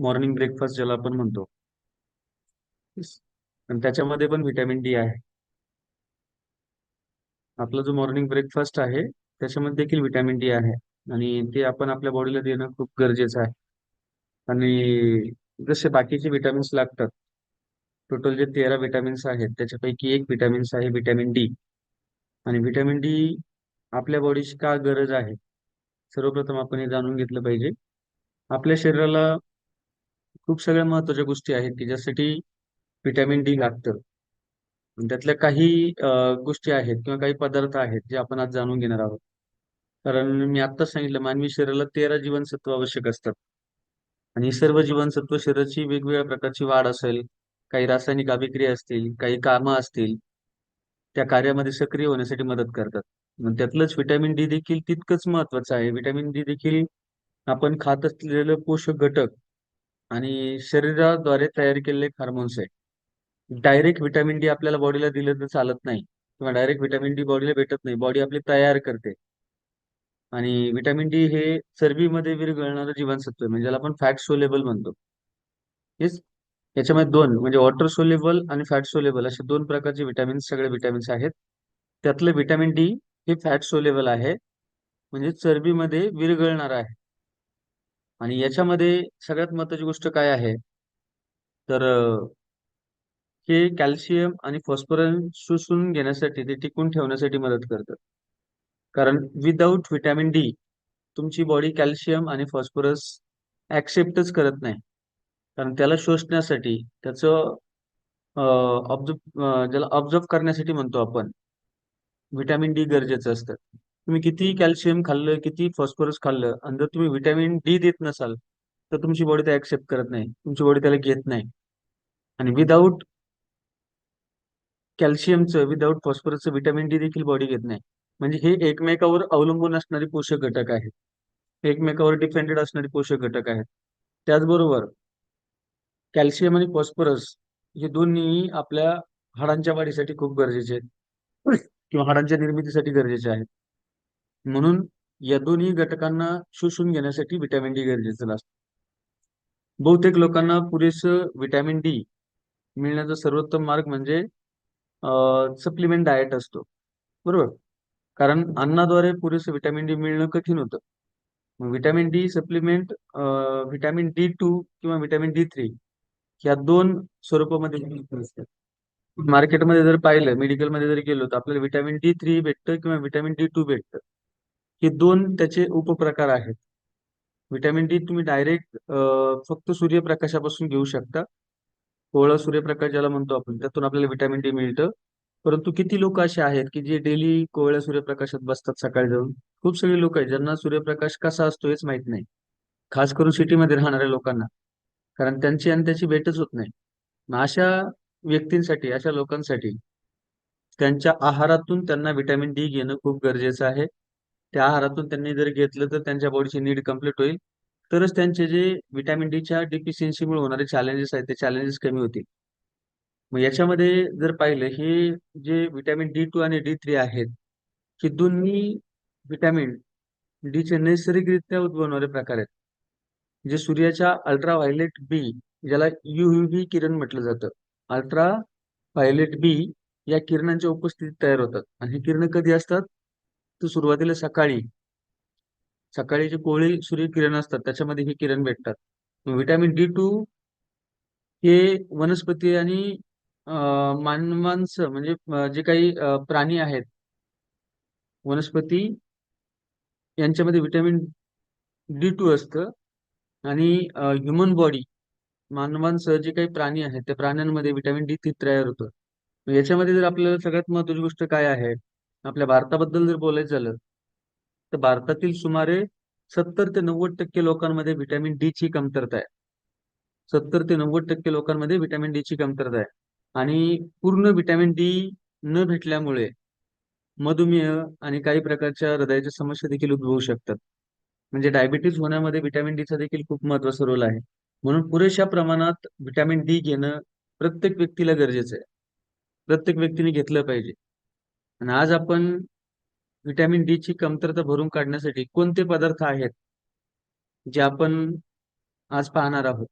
Morning breakfast ज्याला आपण म्हणतो. आणि त्याच्यामध्ये पण व्हिटॅमिन डी आहे. आपला जो मॉर्निंग ब्रेकफास्ट आहे त्याच्यामध्ये देखील व्हिटॅमिन डी आहे. आणि ते आपण आपल्या बॉडीला देणं खूप गरजेचं आहे. आणि जसे बाकीचे विटॅमिन्स लागतात टोटल जे तेरा विटॅमिन्स आहेत त्याच्यापैकी एक विटॅमिन्स आहे व्हिटॅमिन डी. आणि व्हिटॅमिन डी आपल्या बॉडीची का गरज आहे सर्वप्रथम आपण हे जाणून घेतलं पाहिजे. आपल्या शरीराला खूप सगळ्या महत्त्वाच्या गोष्टी आहेत की ज्यासाठी व्हिटॅमिन डी लागतं. आणि त्यातल्या काही गोष्टी आहेत किंवा काही पदार्थ आहेत जे आपण आज जाणून घेणार आहोत. कारण मी आत्ताच सांगितलं मानवी शरीराला तेरा जीवनसत्व आवश्यक असतात. आणि ही सर्व जीवनसत्व शरीराची वेगवेगळ्या प्रकारची वाढ असेल काही रासायनिक अभिक्रिया असतील काही कामं असतील त्या कार्यामध्ये सक्रिय होण्यासाठी मदत करतात. मग त्यातलंच व्हिटॅमिन डी देखील तितकंच महत्वाचं आहे. व्हिटॅमिन डी देखील आपण खात असलेलं पोषक घटक आणि शरीराद्वारे तयार केलेले हार्मोन्स आहे डायरेक्ट व्हिटॅमिन डी आपल्याला बॉडीला दिलं तर चालत नाही. किंवा डायरेक्ट व्हिटॅमिन डी बॉडीला भेटत नाही. बॉडी आपली तयार करते. आणि व्हिटॅमिन डी हे चरबीमध्ये विरघळणारं जीवनसत्व म्हणजे ज्याला आपण फॅट सोलेबल म्हणतो. हेच याच्यामध्ये दोन म्हणजे वॉटर सोलेबल आणि फॅट सोलेबल असे दोन प्रकारचे विटॅमिन्स सगळे विटॅमिन्स आहेत. त्यातलं व्हिटॅमिन डी हे फॅट सोलेबल आहे. म्हणजे चरबीमध्ये विरघळणार आहे. आणि याच्यामध्ये सगळ्यात महत्वाची गोष्ट काय आहे? तर हे कॅल्शियम आणि फॉस्फरस शोषून घेण्यासाठी ते टिकून ठेवण्यासाठी मदत करतं कारण विदाऊट व्हिटॅमिन डी तुमची बॉडी कॅल्शियम आणि फॉस्फरस ऍक्सेप्टच करत नाही. कारण त्याला शोषण्यासाठी त्याचं ऑब्झर्व ज्याला ऑब्झर्व करण्यासाठी म्हणतो आपण व्हिटॅमिन डी गरजेचं असतं. तुम्ही किती कॅल्शियम खाल्लं किती फॉस्फरस खाल्लं आणि जर तुम्ही व्हिटॅमिन डी देत नसाल तर तुमची बॉडी ते ऍक्सेप्ट करत नाही. तुमची बॉडी त्याला घेत नाही. आणि विदाऊट कॅल्शियमचं विदाऊट फॉस्फरसचं व्हिटॅमिन डी देखील बॉडी घेत नाही. म्हणजे हे एकमेकावर अवलंबून असणारे पोषक घटक आहेत. एकमेकावर डिपेंडेड असणारे पोषक घटक आहेत. त्याचबरोबर कॅल्शियम आणि फॉस्फरस हे दोन्ही आपल्या हाडांच्या वाढीसाठी खूप गरजेचे आहेत. किंवा हाडांच्या निर्मितीसाठी गरजेचे आहेत. म्हणून या दोन्ही घटकांना शोषून घेण्यासाठी व्हिटॅमिन डी गरजेचं असतं. बहुतेक लोकांना पुरेसं व्हिटॅमिन डी मिळण्याचा सर्वोत्तम मार्ग म्हणजे सप्लिमेंट डाएट असतो. बरोबर? कारण अन्नाद्वारे पुरेसं व्हिटॅमिन डी मिळणं कठीण होतं. मग vitamin D supplement vitamin D two किंवा व्हिटॅमिन डी थ्री ह्या दोन स्वरूपामध्ये मार्केटमध्ये जर पाहिलं मेडिकलमध्ये जर गेलो तर आपल्याला व्हिटॅमिन डी थ्री भेटतं किंवा व्हिटॅमिन डी टू भेटतं. हे दोन त्याचे उपप्रकार आहेत. व्हिटॅमिन डी तुम्ही डायरेक्ट फक्त सूर्यप्रकाशापासून घेऊ शकता. कोवळा सूर्यप्रकाश ज्याला म्हणतो आपण त्यातून आपल्याला व्हिटॅमिन डी मिळतं. परंतु किती लोक असे आहेत की जे डेली कोवळ्या सूर्यप्रकाशात बसतात सकाळी जाऊन? खूप सगळे लोक आहेत ज्यांना सूर्यप्रकाश कसा असतो हेच माहीत नाही. खास करून सिटीमध्ये राहणाऱ्या लोकांना. कारण त्यांची आणि त्याची भेटच होत नाही. मग अशा व्यक्तींसाठी अशा लोकांसाठी त्यांच्या आहारातून त्यांना व्हिटॅमिन डी घेणं खूप गरजेचं आहे. त्या आहारातून त्यांनी जर घेतलं तर त्यांच्या बॉडीची नीड कंप्लीट होईल. तरच त्यांचे जे व्हिटॅमिन डीच्या डिफिशियन्सीमुळे होणारे चॅलेंजेस आहेत ते चॅलेंजेस कमी होतील. मग याच्यामध्ये जर पाहिलं हे जे व्हिटॅमिन डी टू आणि डी थ्री आहेत हे दोन्ही व्हिटॅमिन डीचे नैसर्गिकरित्या उद्भवणारे प्रकार आहेत. जे सूर्याच्या अल्ट्रा व्हायलेट बी ज्याला युव्ही किरण म्हटलं जातं. अल्ट्रा व्हायलेट बी या किरणांच्या उपस्थितीत तयार होतात. आणि ही किरण कधी असतात? तर सुरुवातीला सकाळी सकाळी जे कोळी सूर्यकिरण असतात त्याच्यामध्ये हे किरण भेटतात. व्हिटॅमिन डी टू हे वनस्पती आणि मानवांचं म्हणजे जे काही प्राणी आहेत वनस्पती यांच्यामध्ये व्हिटॅमिन डी टू असतं. आणि ह्युमन बॉडी मानवांसह जे काही प्राणी आहेत त्या प्राण्यांमध्ये व्हिटॅमिन डी थ्री तयार होतं. याच्यामध्ये जर आपल्याला सगळ्यात महत्वाची गोष्ट काय आहे आपल्या भारताबद्दल जर बोलायचं झालं तर भारतातील सुमारे सत्तर ते नव्वद टक्के लोकांमध्ये व्हिटॅमिन डी ची कमतरता आहे. सत्तर ते नव्वद टक्के लोकांमध्ये व्हिटॅमिन डी ची कमतरता आहे. आणि पूर्ण व्हिटॅमिन डी न भेटल्यामुळे मधुमेह आणि काही प्रकारच्या हृदयाच्या समस्या देखील उद्भवू शकतात. म्हणजे डायबिटीज होण्यामध्ये व्हिटॅमिन डीचा देखील खूप महत्त्वाचा रोल आहे. म्हणून पुरेशा प्रमाणात व्हिटॅमिन डी घेणं प्रत्येक व्यक्तीला गरजेचं आहे. प्रत्येक व्यक्तीने घेतलं पाहिजे. आणि आज आपण व्हिटॅमिन डी ची कमतरता भरून काढण्यासाठी कोणते पदार्थ आहेत जे आपण आज पाहणार आहोत?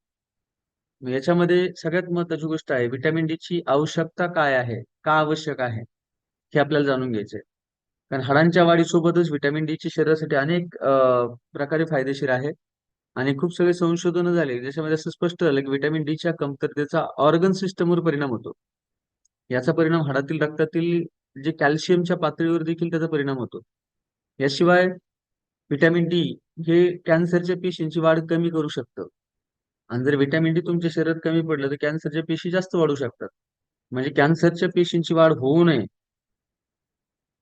याच्यामध्ये सगळ्यात महत्वाची गोष्ट आहे व्हिटॅमिन डी ची आवश्यकता काय आहे? का आवश्यक आहे? हे आपल्याला जाणून घ्यायचंय कारण हाडांच्या वाढीसोबतच व्हिटॅमिन डी ची शरीरासाठी अनेक प्रकारे फायदेशीर आहे आणि खूप सगळे संशोधन झाले ज्याच्यामध्ये असं स्पष्ट झालं की व्हिटॅमिन डीच्या कमतरतेचा ऑर्गन सिस्टमवर परिणाम होतो. याचा परिणाम हाडातील रक्तातील जे कॅल्शियमच्या पातळीवर देखील त्याचा परिणाम होतो. याशिवाय व्हिटॅमिन डी हे कॅन्सरच्या पेशींची वाढ कमी करू शकतं. आणि जर व्हिटॅमिन डी तुमच्या शरीरात कमी पडलं तर कॅन्सरच्या पेशी जास्त वाढू शकतात. म्हणजे कॅन्सरच्या पेशींची वाढ होऊ नये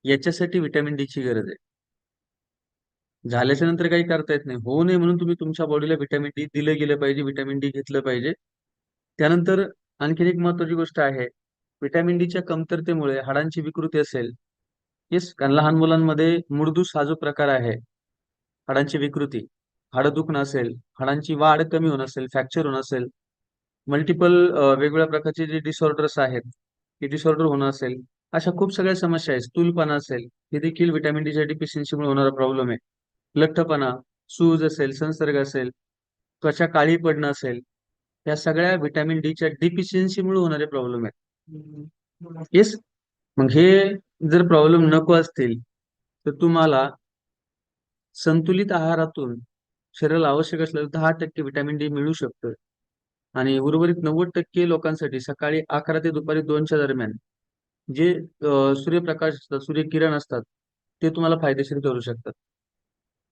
याच्यासाठी व्हिटॅमिन डी ची गरज आहे. झाल्याच्यानंतर काही करता येत नाही. होऊ नये म्हणून तुम्ही तुमच्या बॉडीला व्हिटॅमिन डी दिलं गेलं पाहिजे व्हिटॅमिन डी घेतलं पाहिजे. त्यानंतर आणखीन एक महत्वाची गोष्ट आहे व्हिटॅमिन डीच्या कमतरतेमुळे हाडांची विकृती असेल. येस कारण लहान मुलांमध्ये मुरदूस हा जो प्रकार आहे हाडांची विकृती हाडं दुखणं असेल हाडांची वाढ कमी होणं असेल फ्रॅक्चर होणं असेल मल्टिपल वेगवेगळ्या प्रकारचे जे डिसऑर्डर्स आहेत ते डिसऑर्डर होणं असेल अशा खूप सगळ्या समस्या आहेत. स्थूलपणा असेल हे देखील व्हिटॅमिन डीच्या डिफिशियन्सीमुळे होणारा प्रॉब्लेम आहे. लठ्ठपणा सूज असेल संसर्ग असेल त्वचा काळी पडणं असेल या सगळ्या व्हिटॅमिन डीच्या डिफिशियन्सीमुळे होणारे प्रॉब्लेम आहेत. येस. मग हे जर प्रॉब्लेम नको असतील तर तुम्हाला संतुलित आहारातून शरीराला आवश्यक असलेलं दहा टक्के व्हिटॅमिन डी मिळू शकतं. आणि उर्वरित नव्वद टक्के लोकांसाठी सकाळी अकरा ते दुपारी दोनच्या दरम्यान जे सूर्यप्रकाश असतात सूर्यकिरण असतात ते तुम्हाला फायदेशीर ठरू शकतात.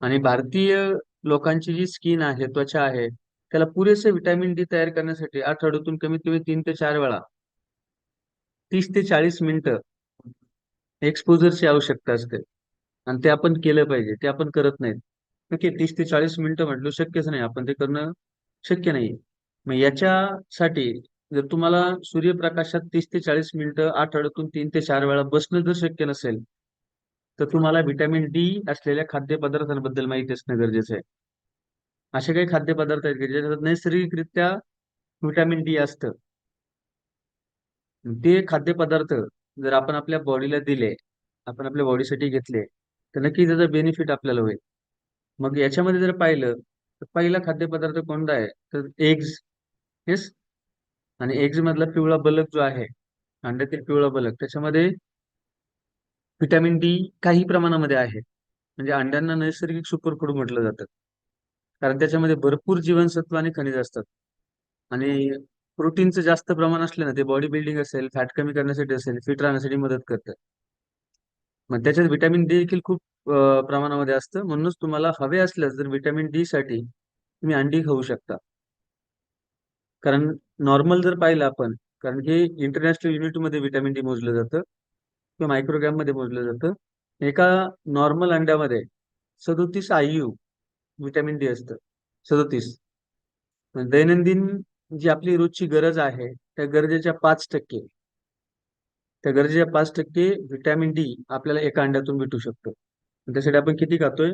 आणि भारतीय लोकांची जी स्किन आहे त्वचा आहे त्याला पुरेसे व्हिटॅमिन डी तयार करण्यासाठी आठवड्यातून कमीत कमी तीन ते चार वेळा तीस ते चाळीस मिनिटं एक्सपोजरची आवश्यकता असते. आणि ते आपण केलं पाहिजे ते आपण करत नाहीत. ओके तीस ते चाळीस मिनिटं म्हटलं शक्यच नाही आपण ते करणं शक्य नाही. मग याच्यासाठी जर तुम्हाला सूर्यप्रकाशात तीस ते चाळीस मिनिटं आठवड्यातून तीन ते चार वेळा बसणं जर शक्य नसेल तर तुम्हाला व्हिटॅमिन डी असलेल्या खाद्यपदार्थांबद्दल माहिती असणं गरजेचं आहे. असे काही खाद्यपदार्थ आहेत की ज्याच्यात नैसर्गिकरित्या व्हिटॅमिन डी असतं. ते खाद्यपदार्थ जर आपण आपल्या बॉडीला दिले आपण आपल्या बॉडीसाठी घेतले तर नक्की त्याचा बेनिफिट आपल्याला होईल. मग याच्यामध्ये जर पाहिलं तर पहिला खाद्यपदार्थ कोणता आहे? तर एग्ज येस आणि एग्ज मधला पिवळा बलक जो आहे अंड्यातील पिवळा बलक त्याच्यामध्ये व्हिटॅमिन डी काही प्रमाणामध्ये आहे. म्हणजे अंड्यांना नैसर्गिक सुपरफूड म्हटलं जातं. कारण त्याच्यामध्ये भरपूर जीवनसत्व आणि खनिज असतात. आणि प्रोटीनचं जास्त प्रमाण असलं ना ते बॉडी बिल्डिंग असेल फॅट कमी करण्यासाठी असेल फिट राहण्यासाठी मदत करतं. मग त्याच्यात व्हिटॅमिन डी देखील खूप प्रमाणामध्ये असतं. म्हणूनच तुम्हाला हवे असल्यास जर व्हिटॅमिन डी साठी तुम्ही अंडी खाऊ शकता. कारण नॉर्मल जर पाहिलं आपण कारण हे इंटरनॅशनल युनिटमध्ये व्हिटॅमिन डी मोजलं जातं किंवा मायक्रोग्रॅममध्ये मोजलं जातं. एका नॉर्मल अंड्यामध्ये सदोतीस आययू व्हिटॅमिन डी असतं. सदोतीस. दैनंदिन जी आपली रोजची गरज आहे त्या गरजेच्या पाच टक्के. त्या गरजेच्या पाच टक्के व्हिटॅमिन डी आपल्याला एका अंड्यातून भेटू शकतो. त्यासाठी आपण किती खातोय?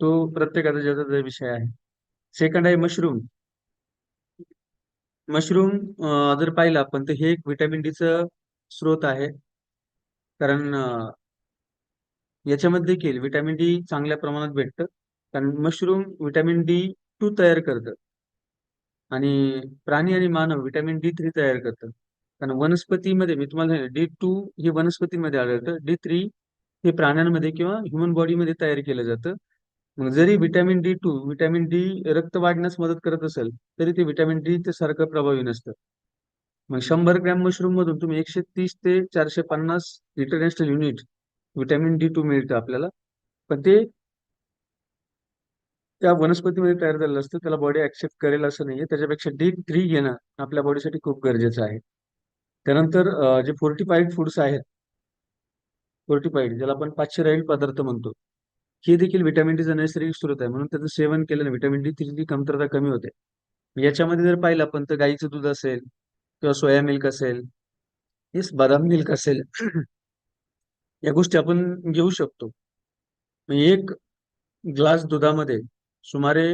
तो प्रत्येकाचा ज्याचा विषय आहे. सेकंड आहे मशरूम मशरूम जर पाहिलं आपण तर हे एक व्हिटॅमिन डीचं स्रोत आहे. कारण याच्यामध्ये देखील व्हिटॅमिन डी चांगल्या प्रमाणात भेटतं. कारण मशरूम व्हिटॅमिन डी टू तयार करतं. आणि प्राणी आणि मानव व्हिटॅमिन डी थ्री तयार करतात. कारण वनस्पतीमध्ये मी तुम्हाला सांगितलं डी टू हे वनस्पतीमध्ये आढळतं. डी थ्री हे प्राण्यांमध्ये किंवा ह्युमन बॉडीमध्ये तयार केलं जातं. मग जरी vitamin D two vitamin D रक्त वाढण्यास मदत करत असेल तरी ते व्हिटॅमिन डी ते सारखं प्रभावी नसतं. मग शंभर ग्रॅम मशरूम मधून तुम्ही एकशे तीस ते चारशे पन्नास international unit vitamin D two मिळतं आपल्याला. पण ते त्या वनस्पतीमध्ये तयार झालेलं असतं. त्याला बॉडी ऍक्सेप्ट करेल असं नाहीये. त्याच्यापेक्षा डी थ्री घेणं आपल्या बॉडीसाठी खूप गरजेचं आहे. त्यानंतर जे फोर्टिफाईड फूड्स आहेत फोर्टिफाईड ज्याला आपण पाचशे राईल पदार्थ म्हणतो हे देखील व्हिटॅमिन डीचा नैसर्गिक स्रोत आहे. म्हणून त्याचं सेवन केल्याने व्हिटॅमिन डी थ्रीची कमतरता कमी होते. याच्यामध्ये जर पाहिलं आपण तर गाईचं दूध असेल किंवा सोया मिल्क असेल येस बदाम मिल्क असेल या गोष्टी आपण घेऊ शकतो. म्हणजे एक ग्लास दुधामध्ये सुमारे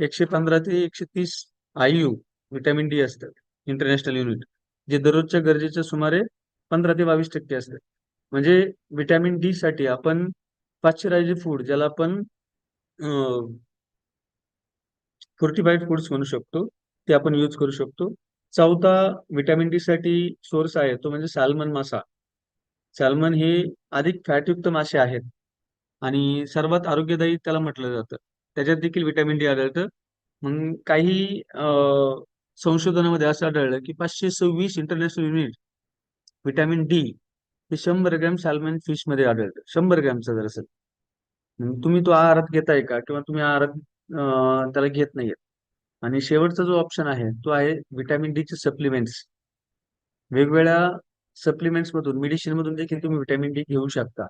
एकशे पंधरा ते एकशे तीस आययू व्हिटॅमिन डी असतात इंटरनॅशनल युनिट जे दररोजच्या गरजेच्या सुमारे पंधरा ते बावीस टक्के असतात. म्हणजे व्हिटॅमिन डी साठी आपण पाश्चरायझ फूड ज्याला आपण फोर्टिफाईड फूड्स म्हणू शकतो ते आपण यूज करू शकतो. चौथा व्हिटॅमिन डी साठी सोर्स आहे तो म्हणजे सॅल्मन मासा. सॅल्मन हे अधिक फॅटयुक्त मासे आहेत आणि सर्वात आरोग्यदायी त्याला म्हटलं जातं. त्याच्यात देखील विटॅमिन डी आढळतं. मग काही संशोधनामध्ये असं आढळलं की पाचशे सव्वीस इंटरनॅशनल युनिट विटॅमिन डी हे शंभर ग्रॅम सॅल्मन फिशमध्ये आढळतं. शंभर ग्रॅमचं जर असेल. तुम्ही तो आहारात घेताय का? किंवा तुम्ही आहारात त्याला घेत नाहीये. आणि शेवटचा जो ऑप्शन आहे तो आहे विटॅमिन डी चे सप्लिमेंट्स वेगवेगळ्या सप्लिमेंट्स मधून मेडिसिन मधून देखील तुम्ही विटॅमिन डी घेऊ शकता.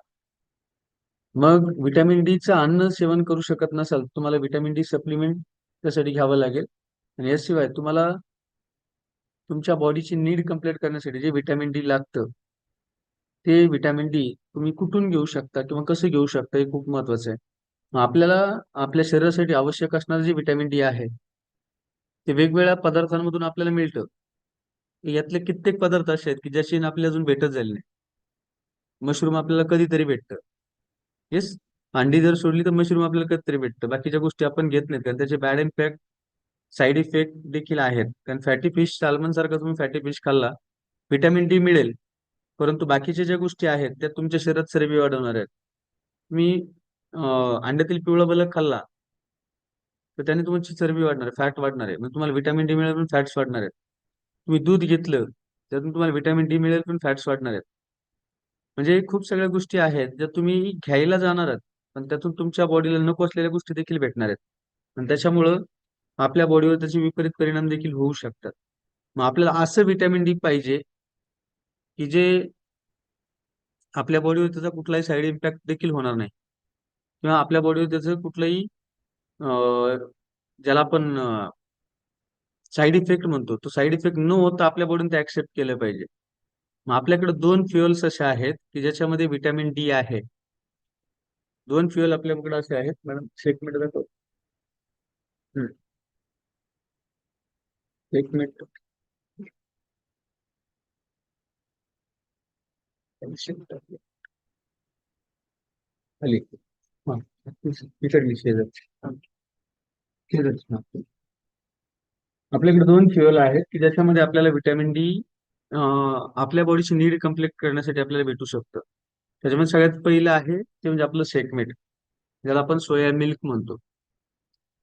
मग व्हिटॅमिन डीचं अन्न सेवन करू शकत नसाल तर तुम्हाला व्हिटॅमिन डी सप्लिमेंट त्यासाठी घ्यावं लागेल. आणि याशिवाय तुम्हाला तुमच्या बॉडीची नीड कंप्लीट करण्यासाठी जे व्हिटॅमिन डी लागतं ते व्हिटॅमिन डी तुम्ही कुठून घेऊ शकता किंवा कसं घेऊ शकता हे खूप महत्वाचं आहे. मग आपल्याला आपल्या शरीरासाठी आवश्यक असणारं जे व्हिटॅमिन डी आहे ते वेगवेगळ्या पदार्थांमधून आपल्याला मिळतं. यातले कित्येक पदार्थ असे आहेत की ज्याची आपल्याला अजून भेटत झाले नाही. मशरूम आपल्याला कधीतरी भेटतं. येस अंडी जर सोडली तर मशरूम आपल्याला कत्री भेटतं. बाकीच्या गोष्टी आपण घेत नाहीत. कारण त्याचे बॅड इम्पॅक्ट साईड इफेक्ट देखील आहेत. कारण फॅटी फिश सॅल्मन सारखा तुम्ही फॅटी फिश खाल्ला व्हिटॅमिन डी मिळेल. परंतु बाकीच्या ज्या गोष्टी आहेत त्या तुमच्या शरीरात चरबी वाढवणार आहेत. तुम्ही अंड्यातील पिवळा बलक खाल्ला तर त्याने तुमची चरबी वाढणार आहे फॅट वाढणार आहे. मग तुम्हाला विटॅमिन डी मिळेल पण फॅट्स वाढणार आहेत. तुम्ही दूध घेतलं त्यातून तुम्हाला विटॅमिन डी मिळेल पण फॅट्स वाढणार आहेत. म्हणजे खूप सगळ्या गोष्टी आहेत ज्या तुम्ही घ्यायला जाणार आहात पण त्यातून तुमच्या बॉडीला नको असलेल्या गोष्टी देखील भेटणार आहेत. आणि त्याच्यामुळं आपल्या बॉडीवर त्याचे विपरीत परिणाम देखील होऊ शकतात. मग आपल्याला असं विटॅमिन डी पाहिजे की जे आपल्या बॉडीवर त्याचा कुठलाही साईड इम्पॅक्ट देखील होणार नाही. किंवा आपल्या बॉडीवर त्याचं कुठलंही ज्याला आपण साईड इफेक्ट म्हणतो तो साईड इफेक्ट न होता आपल्या बॉडीने ते ऍक्सेप्ट केलं पाहिजे. मग आपल्याकडे दोन फ्युएल्स असे आहेत की ज्याच्यामध्ये विटॅमिन डी आहे. दोन फ्युएल आपल्याकडे असे आहेत. मॅडम एक मिनिट दाखव. एक मिनिट. खाली. हा. इकडली शेजारची शेजारची आपल्याकडे दोन फ्युएल आहेत की ज्याच्यामध्ये आपल्याला विटॅमिन डी आपल्या बॉडीची नीड कंप्लीट करण्यासाठी आपल्याला भेटू शकतं. त्याच्यामध्ये सगळ्यात पहिलं आहे ते म्हणजे आपलं सेकमेट ज्याला आपण सोया मिल्क म्हणतो.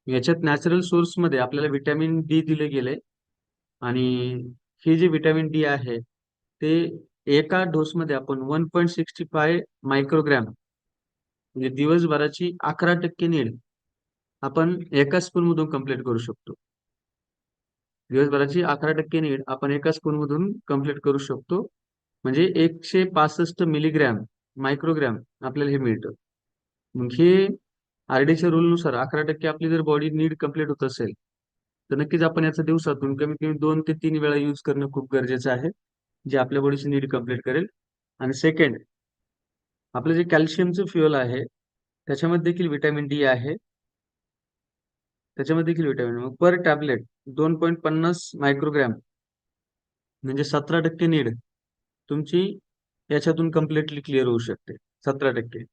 याच्यात नॅचरल सोर्समध्ये आपल्याला व्हिटॅमिन डी दिले गेले आणि हे जे व्हिटॅमिन डी आहे ते एका डोसमध्ये आपण one point sixty five microgram म्हणजे दिवसभराची अकरा टक्के नीड आपण एका स्पूनमधून कंप्लीट करू शकतो. दिवसभराची अकरा टक्के नीड आपण एका स्पूनमधून कंप्लीट करू शकतो. म्हणजे एकशे पासष्ट मिलीग्रॅम मायक्रोग्रॅम आपल्याला हे मिळतं. मग हे आरडीच्या रूलनुसार अकरा टक्के आपली जर बॉडी नीड कंप्लीट होत असेल तर नक्कीच आपण याचा दिवसातून कमीत कमी दोन ते तीन वेळा यूज करणं खूप गरजेचं आहे जे आपल्या बॉडीची नीड कंप्लीट करेल. आणि सेकंड आपलं जे कॅल्शियमचं फ्युअल आहे त्याच्यामध्ये देखील विटॅमिन डी आहे. त्याच्यामध्ये देखील विटॅमिन मग पर टॅबलेट दोन पॉईंट पन्नास मायक्रोग्रॅम म्हणजे सतरा टक्के नीड तुमची याच्यातून कम्प्लिटली क्लिअर होऊ शकते. सतरा टक्के.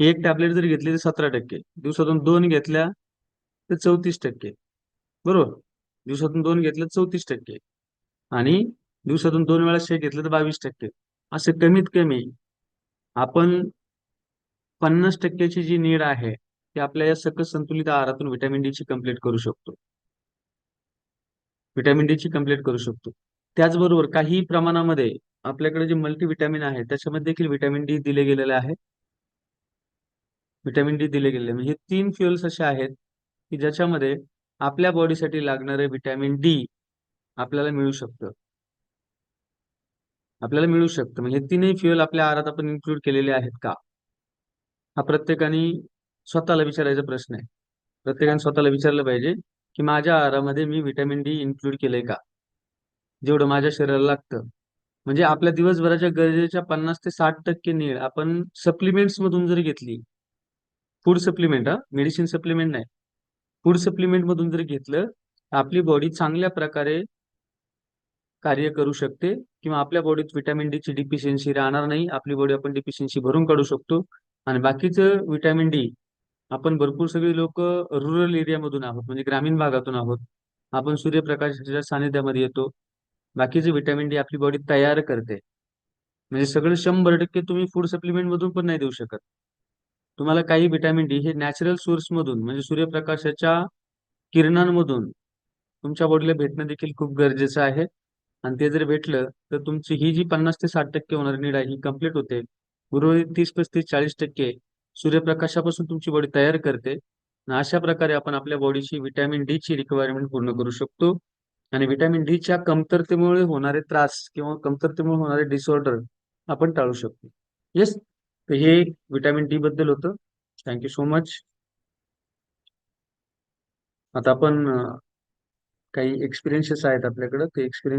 एक टॅबलेट जर घेतली तर सतरा टक्के. दिवसातून दोन घेतल्या तर चौतीस टक्के. बरोबर? दिवसातून दोन घेतल्या तर चौतीस टक्के. आणि दिवसातून दोन वेळा शेक घेतलं तर बावीस टक्के. असे कमीत कमी आपण पन्नास टक्क्याची जी नीड आहे की आपल्या या सकस संतुलित आहारातून व्हिटॅमिन डी ची कंप्लीट करू शकतो. व्हिटॅमिन डी ची कंप्लीट करू शकतो. त्याचबरोबर काही प्रमाणामध्ये आपल्याकडे जे मल्टी व्हिटॅमिन आहे त्याच्यामध्ये देखील व्हिटॅमिन डी दिले गेलेले आहे. व्हिटॅमिन डी दिले गेलेले. म्हणजे हे तीन फ्युएल्स असे आहेत की ज्याच्यामध्ये आपल्या बॉडीसाठी लागणारे व्हिटॅमिन डी आपल्याला मिळू शकतं. आपल्याला मिळू शकतं. म्हणजे तीनही फ्युएल आपल्या आहारात आपण इन्क्लूड केलेले आहेत का? हा प्रत्येकाने स्वतःला विचारायचा प्रश्न आहे. प्रत्येकाने स्वतःला विचारलं पाहिजे की माझ्या आहारामध्ये मी व्हिटॅमिन डी इन्क्लूड केलंय का? जेवढं माझ्या शरीराला लागतं. म्हणजे आपल्या दिवसभराच्या गरजेच्या पन्नास ते साठ टक्के नीळ आपण सप्लिमेंट्स मधून जर घेतली फूड सप्लिमेंट हा मेडिसिन सप्लिमेंट नाही. फूड सप्लिमेंट मधून जर घेतलं आपली बॉडी चांगल्या प्रकारे कार्य करू शकते किंवा आपल्या बॉडीत विटॅमिन डी ची डिफिशियन्सी राहणार नाही आपली बॉडी आपण डिफिशियन्सी भरून काढू शकतो. आणि बाकीचं व्हिटॅमिन डी आपण भरपूर सगळी लोक रुरल एरियामधून आहोत म्हणजे ग्रामीण भागातून आहोत. आपण सूर्यप्रकाशाच्या सानिध्यामध्ये येतो. बाकीचे व्हिटॅमिन डी आपली बॉडी तयार करते. म्हणजे सगळं शंभर टक्के तुम्ही फूड सप्लिमेंट मधून पण नाही देऊ शकत. तुम्हाला काही व्हिटॅमिन डी हे नॅचरल सोर्स मधून म्हणजे सूर्यप्रकाशाच्या किरणांमधून तुमच्या बॉडीला भेटणं देखील खूप गरजेचं आहे. आणि ते जर भेटलं तर तुमची ही जी पन्नास ते साठ टक्के होणारी नीड आहे ही कंप्लीट होते. उर्वरित तीस पस्तीस चाळीस टक्के सूर्यप्रकाशापासून तुमची बॉडी तयार करते. अशा प्रकारे आपण आपल्या बॉडीची व्हिटॅमिन डी ची रिक्वायरमेंट पूर्ण करू शकतो. आणि व्हिटॅमिन डी च्या कमतरतेमुळे होणारे त्रास किंवा कमतरतेमुळे होणारे डिसऑर्डर आपण टाळू शकतो. येस तर हे व्हिटॅमिन डी बद्दल होतं. थँक्यू सो मच आता आपण काही एक्सपिरियन्सेस आहेत आपल्याकडं. ते एक्सपिरियन्स